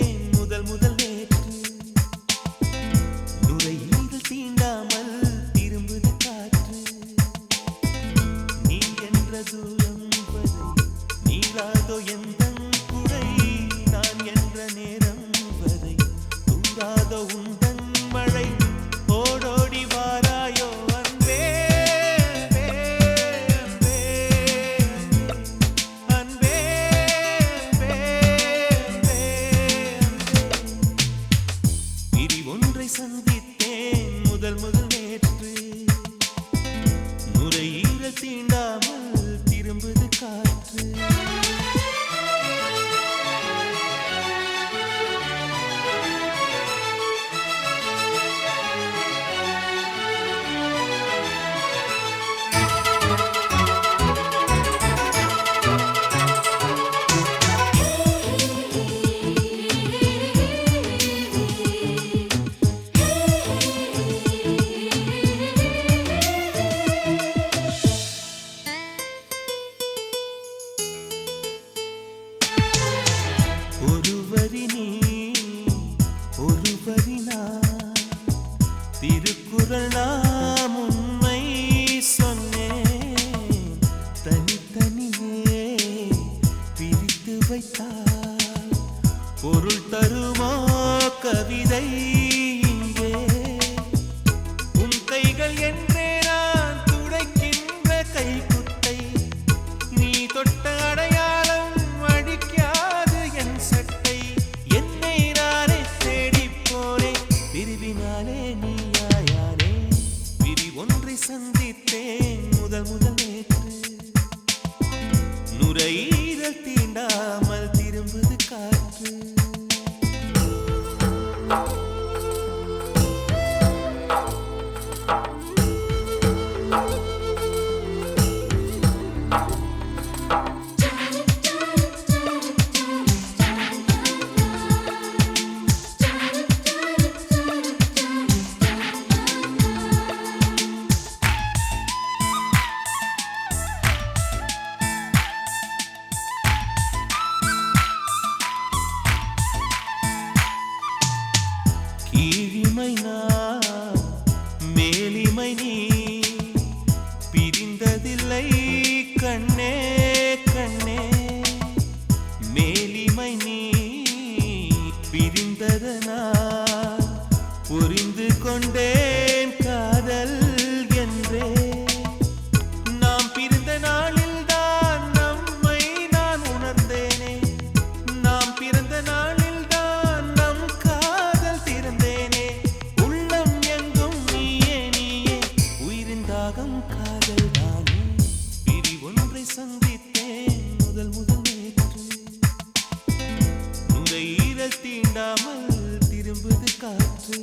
ஏன் முதல் முதல் நேற்று? நுரையீரல் தீண்டாமல் திரும்புது காற்று. நீ முதல் முதல் நேற்று. நுரையீரல் தீண்ட வைத்தால் பொருள் தருமா கவிதை இங்கே? உன் கைகள் என்றே நான் துடைக்கின்ற கைக்குட்டை நீ தொட்ட அடையாளம் அடிக்காது என் சட்டை. என்னை நானே தேடிப் போனேன் பிரிவினாலே நீயாயானே. பிரி ஒன்றை சந்தித்தேன் முதல் முதல் நேற்று. நுரையில் I you. may not தியாகம் காதல் தானே பிரி ஒன்றை சந்தித்தேன் முதல் முதல் நேற்று இந்த ஈர திரும்புது காற்று.